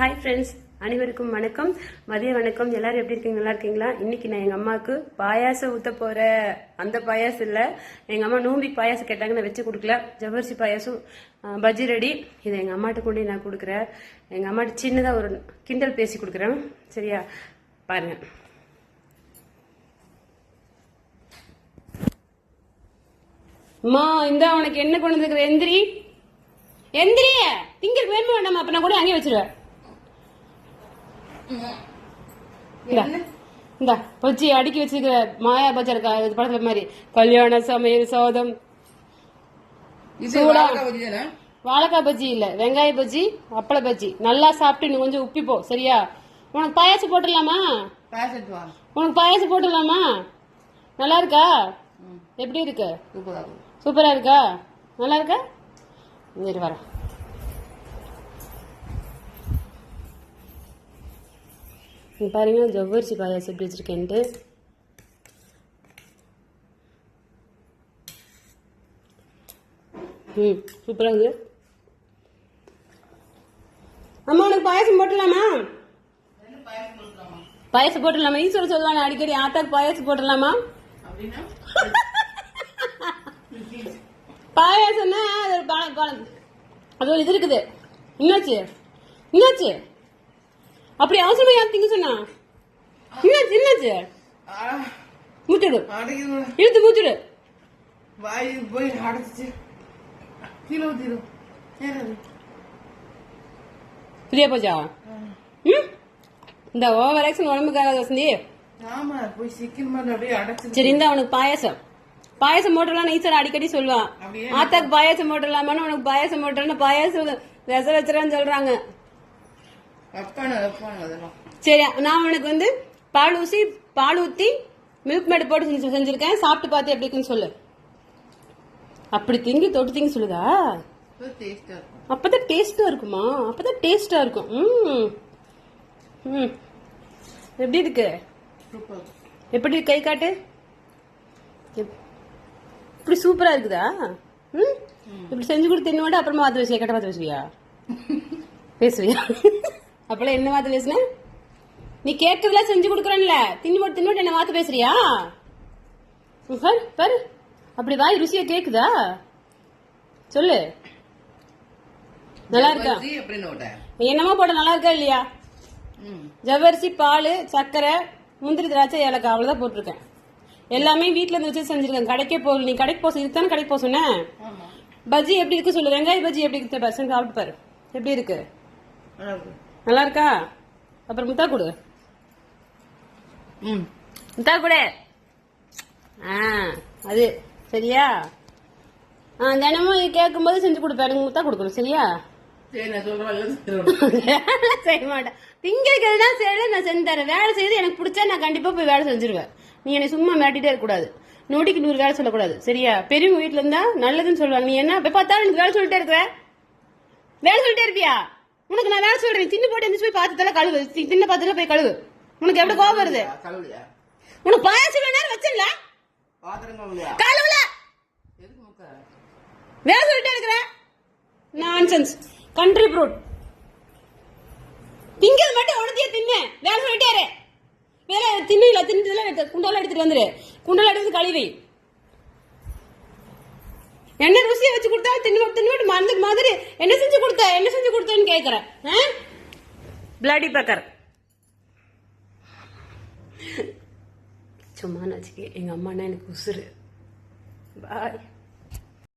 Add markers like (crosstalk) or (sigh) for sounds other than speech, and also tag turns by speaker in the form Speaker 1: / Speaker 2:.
Speaker 1: hi friends அனைவருக்கும் வணக்கம் மதிய வணக்கம் எல்லாரும் எப்படி இருக்கீங்க நல்லா இருக்கீங்களா இன்னைக்கு நான் எங்கள் அம்மாவுக்கு பாயாசம் ஊற்ற போகிற அந்த பாயாசம் இல்லை எங்கள் அம்மா நோம்பி பாயாசம் கேட்டாங்க நான் வச்சு கொடுக்கல ஜவர்சி பாயாசம் பஜ்ஜி ரெடி இதை எங்கள் அம்மாட்ட கொண்டு நான் கொடுக்குறேன் எங்கள் அம்மாட்ட சின்னதாக ஒரு கிண்டல் பேசி கொடுக்குறேன் சரியா பாருங்கள் அம்மா இந்த உனக்கு என்ன கொண்டு இருக்கிற எந்திரி எந்திரிய திங்கிறக்கு வேணுமா வேண்டாமா அப்ப நான் கூட அங்கேயே வச்சிருவேன் இந்த வச்சு அடுக்கி வச்சிருக்கிற மாயா பஜார் இருக்கா படத்துல மாதிரி கல்யாண சமையல் சோதம் வாழைக்காய் பஜ்ஜி இல்ல வெங்காய பஜ்ஜி அப்பள பஜ்ஜி நல்லா சாப்பிட்டு நீ கொஞ்சம் உப்பிப்போ சரியா உனக்கு பாயாசு போட்டுடலாமா உனக்கு பாயாசு போட்டுடலாமா நல்லா இருக்கா எப்படி இருக்கு சூப்பரா இருக்கா நல்லா இருக்கா சரி வரேன் பாருங்கள் ஜவ்வரிசி பாயாசம் எப்படி வச்சுருக்கேன்ட்டு ம் சூப்பராக இருக்குது அம்மா உனக்கு பாயாசம் போட்டுடலாமா பாயாசம் போட்டுடலாமா ஈஸ்வரன் சொல்லுவாங்க அடிக்கடி ஆத்தாக்கு பாயாசம் போட்டுடலாமா பாயாசம்னா அது ஒரு அது ஒரு இது இருக்குது என்னாச்சு இன்னாச்சு அப்படி அவசரமா யார் திங்க சொன்னா என்னாச்சு மூச்சுடு இழுத்து மூச்சுடு
Speaker 2: வாய் போய் அடைச்சு கீழே ஊத்திடும்
Speaker 1: சரியா போச்சா ம் இந்த ஓவர் ஆக்ஷன் உடம்புக்கு ஆகாத வசந்தி சரி இந்த அவனுக்கு பாயாசம் பாயாசம் போட்டலாம் நீச்சல் அடிக்கடி சொல்லுவான் ஆத்தாக்கு பாயாசம் போட்டலாமான்னு உனக்கு பாயசம் போட்டலன்னு பாயசம் விச வச்சுறான்னு சொல்றாங்க சரி நான் உனக்கு வந்து பால் ஊசி பால் ஊற்றி மில்க் மேடு போட்டு செஞ்சு செஞ்சுருக்கேன் சாப்பிட்டு பார்த்து எப்படி இருக்குன்னு சொல்லு அப்படி திங்கி தொட்டு திங்கி சொல்லுதா அப்பதான் டேஸ்டா இருக்குமா அப்பதான் டேஸ்டா இருக்கும் ம் ம் எப்படி இருக்கு எப்படி கை காட்டு இப்படி சூப்பரா இருக்குதா ம் இப்படி செஞ்சு கொடுத்து தின்னோட அப்புறமா பார்த்து பேசுவியா கட்ட பார்த்து பேசுவியா (laughs) பேசுவியா அப்பல என்ன வாத்து பேசுன நீ கேட்கறதுல செஞ்சு கொடுக்குறேன்ல தின்னு போட்டு தின்னு என்ன வாத்து பேசுறியா பாரு அப்படி வாய் ருசியா கேக்குதா சொல்லு நல்லா இருக்கா என்னமா போட நல்லா இருக்கா இல்லையா ஜவ்வரிசி பால் சர்க்கரை முந்திரி திராட்சை ஏலக்காய் அவ்வளவுதான் போட்டிருக்கேன் எல்லாமே வீட்டில் இருந்து வச்சு செஞ்சிருக்கேன் கடைக்கே போகல நீ கடைக்கு போக இதுதானே கடைக்கு போக சொன்னேன் பஜ்ஜி எப்படி இருக்கு சொல்லு வெங்காய பஜ்ஜி எப்படி இருக்கு சாப்பிட்டு பாரு எப்படி இருக்கு நல்லா இருக்கா அப்புறம் முத்தா கொடு ம் முத்தா கொடு ஆ அது சரியா ஆ தினமும் இது கேட்கும்போது செஞ்சு கொடுப்பேன் எனக்கு முத்தா கொடுக்கணும் சரியா
Speaker 2: செய்ய
Speaker 1: மாட்டேன் திங்கிறது தான் சரி நான் செஞ்சு தரேன் வேலை செய்து எனக்கு பிடிச்சா நான் கண்டிப்பாக போய் வேலை செஞ்சிருவேன் நீ என்னை சும்மா மாட்டிட்டே இருக்கக்கூடாது நோடிக்கு நூறு வேலை சொல்லக்கூடாது சரியா பெரியவங்க வீட்டில் இருந்தா நல்லதுன்னு சொல்லுவாங்க நீ என்ன பார்த்தாலும் எனக்கு வேலை சொல்லிட்டே இருக்கிற வேலை சொல்லிட்டே இருப்பியா உனக்கு நான் வேலை சொல்றேன் தின்னு போட்டு எந்திரிச்சு போய் பாத்திரத்துல கழுவு தின்னு பாத்திரத்துல போய் கழுவு உனக்கு எப்படி கோபம் வருது உனக்கு பாயாசம் வேணாலும் வச்சிடல கழுவுல வேலை சொல்லிட்டே இருக்கிறேன் நான்சென்ஸ் கண்ட்ரி ப்ரூட் திங்கிறது மட்டும் உனத்தையே தின்னு வேலை சொல்லிட்டே இரு வேலை தின்னு இல்லை தின்னு குண்டால எடுத்துட்டு வந்துரு குண்டால எடுத்து கழுவி தண்ணியை வச்சு கொடுத்தா தின்னு தின்னு மருந்து மாதிரி என்ன செஞ்சு கொடுத்த என்ன செஞ்சு கொடுத்தேன்னு கேக்குறேன் பிளாடி பக்கர் சும்மா நச்சுக்கே எங்கள் அம்மானா எனக்கு உசுறு பாய்